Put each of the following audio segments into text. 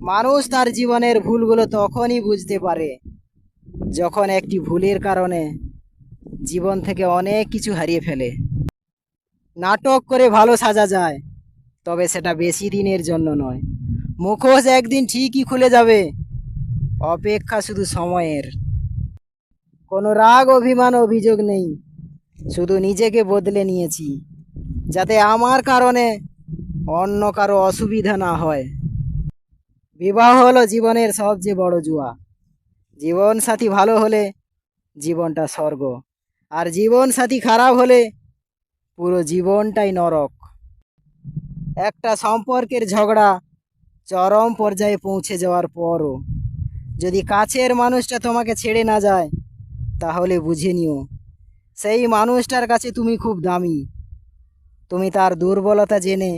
মানুষ তার জীবনের ভুলগুলো তখনই বুঝতে পারে, যখন একটি ভুলের কারণে জীবন থেকে অনেক কিছু হারিয়ে ফেলে। নাটক করে ভালো সাজা যায়, তবে সেটা বেশি দিনের জন্য নয়। মুখোশ একদিন ঠিকই খুলে যাবে, অপেক্ষা শুধু সময়ের। কোনো রাগ, অভিমান, অভিযোগ নেই, শুধু নিজেকে বদলে নিয়েছি, যাতে আমার কারণে অন্য কারও অসুবিধা না হয়। বিবাহ হলো জীবনের সবচেয়ে বড় জুয়া। জীবন সাথী ভালো হলে জীবনটা স্বর্গ, আর জীবন সাথী খারাপ হলে পুরো জীবনটাই নরক। একটা সম্পর্কের ঝগড়া চরম পর্যায়ে পৌঁছে যাওয়ার পরও যদি কাছের মানুষটা তোমাকে ছেড়ে না যায়, তাহলে বুঝে নিও, সেই মানুষটার কাছে তুমি খুব দামি। তুমি তার দুর্বলতা জেনে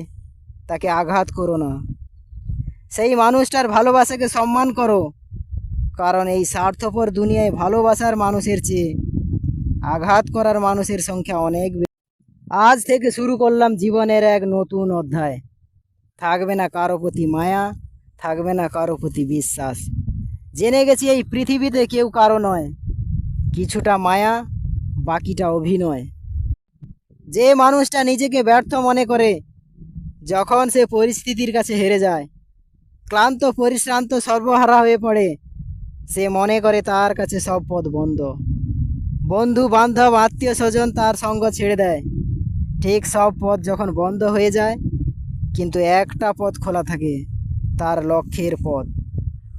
তাকে আঘাত করো না। সেই মানুষটার ভালোবাসাকে সম্মান করো। কারণ এই স্বার্থপর দুনিয়ায় ভালোবাসার মানুষের চেয়ে আঘাত করার মানুষের সংখ্যা অনেক। আজ থেকে শুরু করলাম জীবনের এক নতুন অধ্যায়। থাকবে না কারও প্রতি মায়া, থাকবে না কারও প্রতি বিশ্বাস। জেনে গেছি এই পৃথিবীতে কেউ কারও নয়, কিছুটা মায়া, বাকিটা অভিনয়। যে মানুষটা নিজেকে ব্যর্থ মনে করে, যখন সে পরিস্থিতির কাছে হেরে যায় ক্লান্ত, পরিশ্রান্ত, সর্বহারা হয়ে পড়ে। সে মনে করে তার কাছে সব পথ বন্ধ। বন্ধু, বান্ধব, আত্মীয় স্বজন তার সঙ্গ ছেড়ে দেয়। ঠিক সব পথ যখন বন্ধ হয়ে যায়, কিন্তু একটা পথ খোলা থাকে, তার লক্ষ্যের পথ।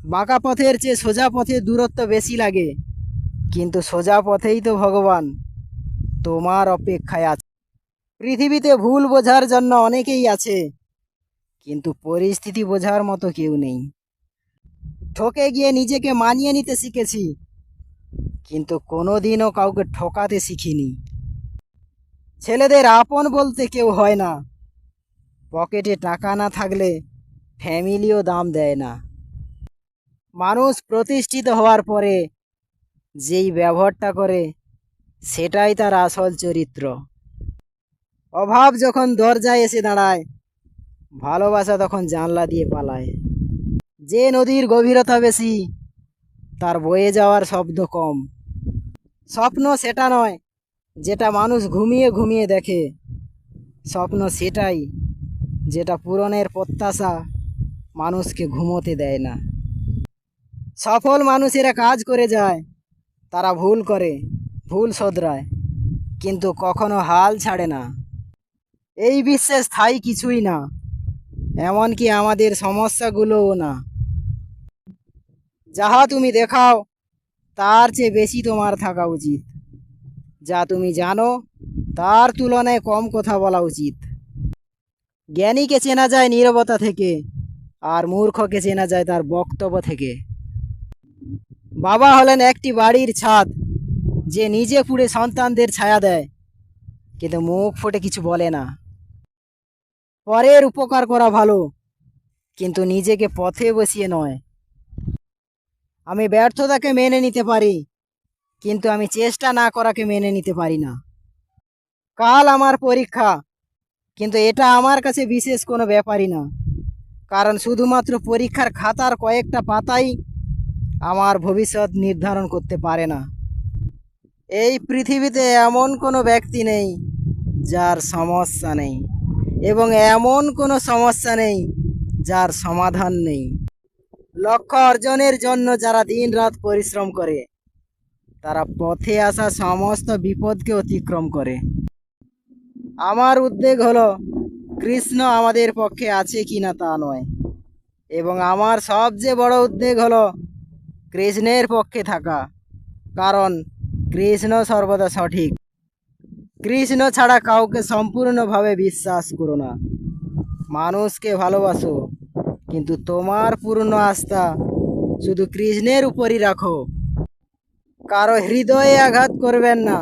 বাঁকা পথের চেয়ে সোজা পথে দূরত্ব বেশি লাগে, কিন্তু সোজা পথেই তো ভগবান তোমার অপেক্ষায় আছে। পৃথিবীতে ভুল বোঝার জন্য অনেকেই আছে কিন্তু পরিস্থিতি বোঝার মতো কেউ নেই। ঠকে গিয়ে নিজেকে মানিয়ে নিতে শিখেছি, কিন্তু কোনোদিনও কাউকে ঠকাতে শিখিনি। ছেলেদের আপন বলতে কেউ হয় না। পকেটে টাকা না থাকলে ফ্যামিলিও দাম দেয় না। মানুষ প্রতিষ্ঠিত হওয়ার পরে যেই ব্যবহারটা করে, সেটাই তার আসল চরিত্র। অভাব যখন দরজায় এসে দাঁড়ায় ভালোবাসা তখন জানলা দিয়ে পালায়। যে নদীর গভীরতা বেশি, তার বয়ে যাওয়ার শব্দ কম। স্বপ্ন সেটা নয়, যেটা মানুষ ঘুমিয়ে ঘুমিয়ে দেখে। স্বপ্ন সেটাই, যেটা পূরণের প্রত্যাশা মানুষকে ঘুমোতে দেয় না। সফল মানুষেরা কাজ করে যায়, তারা ভুল করে, ভুল শোধরায়, কিন্তু কখনো হাল ছাড়ে না। এই বিশ্বে স্থায়ী কিছুই না। এমনকি আমাদের সমস্যাগুলোও না। যাহা তুমি দেখাও, তার চেয়ে বেশি তোমার থাকা উচিত। যা তুমি জানো, তার তুলনায় কম কথা বলা উচিত। জ্ঞানীকে চেনা যায় নীরবতা থেকে, আর মূর্খকে চেনা যায় তার বক্তব্য থেকে। বাবা হলেন একটি বাড়ির ছাদ, যে নিজে পুড়ে সন্তানদের ছায়া দেয়, কিন্তু মুখ ফুটে কিছু বলে না। পরের উপকার করা ভালো, কিন্তু নিজেকে পথে বসিয়ে নয়। আমি ব্যর্থতাকে মেনে নিতে পারি, কিন্তু আমি চেষ্টা না করাকে মেনে নিতে পারি না। কাল আমার পরীক্ষা, কিন্তু এটা আমার কাছে বিশেষ কোনো ব্যাপারই না, কারণ শুধুমাত্র পরীক্ষার খাতার কয়েকটা পাতাই আমার ভবিষ্যৎ নির্ধারণ করতে পারে না। এই পৃথিবীতে এমন কোনো ব্যক্তি নেই, যার সমস্যা নেই। এবং এমন কোনো সমস্যা নেই যার সমাধান নেই। লক্ষ্য অর্জনের জন্য যারা দিন রাত পরিশ্রম করে, তারা পথে আসা সমস্ত বিপদকে অতিক্রম করে। আমার উদ্বেগ হলো, কৃষ্ণ আমাদের পক্ষে আছে কি না তা নয়। এবং আমার সবচেয়ে বড় উদ্বেগ হলো, কৃষ্ণের পক্ষে থাকা। কারণ কৃষ্ণ সর্বদা সঠিক। কৃষ্ণ ছাড়া কাউকে সম্পূর্ণভাবে বিশ্বাস করো না। মানুষকে ভালোবাসো, কিন্তু তোমার পূর্ণ আস্থা শুধু কৃষ্ণের উপরই রাখো। কারও হৃদয়ে আঘাত করবেন না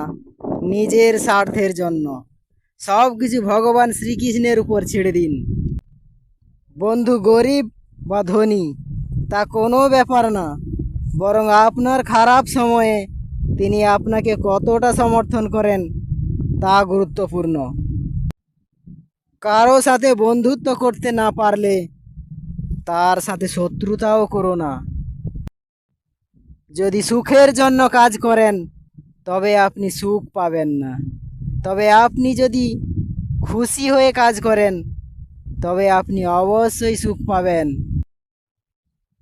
নিজের স্বার্থের জন্য। সব কিছু ভগবান শ্রীকৃষ্ণের উপর ছেড়ে দিন। বন্ধু, গরিব বা ধনী, তা কোনো ব্যাপার না। বরং আপনার খারাপ সময়ে তিনি আপনাকে কতটা সমর্থন করেন তা গুরুত্বপূর্ণ। কারও সাথে বন্ধুত্ব করতে না পারলে তার সাথে শত্রুতাও করো না। যদি সুখের জন্য কাজ করেন, তবে আপনি সুখ পাবেন না। তবে আপনি যদি খুশি হয়ে কাজ করেন, তবে আপনি অবশ্যই সুখ পাবেন।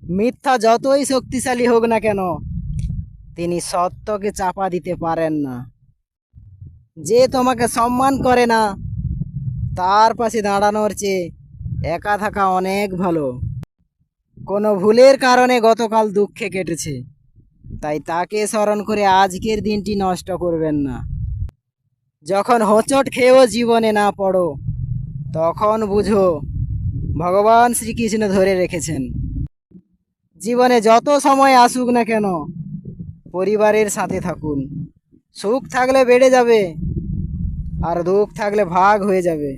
মিথ্যা যতই শক্তিশালী হোক না কেন, তিনি সত্যকে চাপা দিতে পারেন না। যে তোমাকে সম্মান করে না, তার পাশে দাঁড়ানোর চেয়ে একা থাকা অনেক ভালো। কোনো ভুলের কারণে গতকাল দুঃখে কেটেছে। তাই তাকে স্মরণ করে আজকের দিনটি নষ্ট করবেন না। যখন হোঁচট খেয়েও জীবনে না পড়ো, তখন বুঝো, ভগবান শ্রীকৃষ্ণ ধরে রেখেছেন। জীবনে যত সময় আসুক না কেন, পরিবারের সাথে থাকুন। সুখ থাকলে বেড়ে যাবে আর দুঃখ থাকলে ভাগ হয়ে যাবে।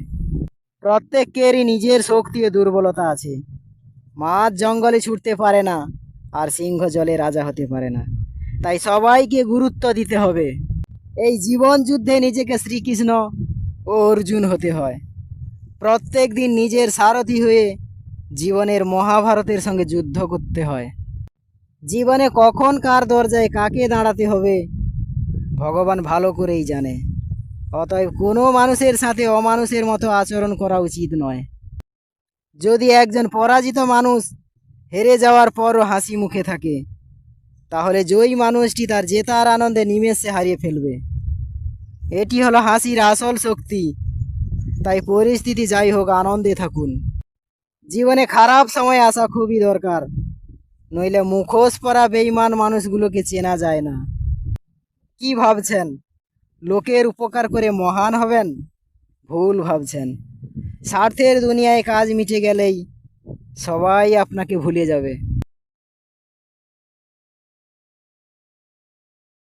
প্রত্যেকেরই নিজের শক্তি ও দুর্বলতা আছে। মাছ জঙ্গলে ছুটতে পারে না, আর সিংহ জলে রাজা হতে পারে না। তাই সবাইকে গুরুত্ব দিতে হবে। এই জীবন যুদ্ধে নিজেকে শ্রীকৃষ্ণ ও অর্জুন হতে হয়। প্রত্যেক দিন নিজের সারথি হয়ে জীবনের মহাভারতের সঙ্গে যুদ্ধ করতে হয়। জীবনে কখন কার দরজায় কাকে দাঁড়াতে হবে, ভগবান ভালো করেই জানে। অতএব কোনো মানুষের সাথে অমানুষের মতো আচরণ করা উচিত নয়। যদি একজন পরাজিত মানুষ হেরে যাওয়ার পরও হাসি মুখে থাকে, তাহলে জয়ী মানুষটি তার জেতার আনন্দে নিমেষে হারিয়ে ফেলবে। এটি হলো হাসির আসল শক্তি। তাই পরিস্থিতি যাই হোক, আনন্দে থাকুন। জীবনে খারাপ সময় আসা খুবই দরকার, নইলে মুখোশ পরা বেইমান মানুষগুলোকে চেনা যায় না। কি ভাবছেন? লোকের উপকার করে মহান হবেন। ভুল ভাবছেন। স্বার্থের দুনিয়ায় কাজ মিটে গেলেই সবাই আপনাকে ভুলে যাবে।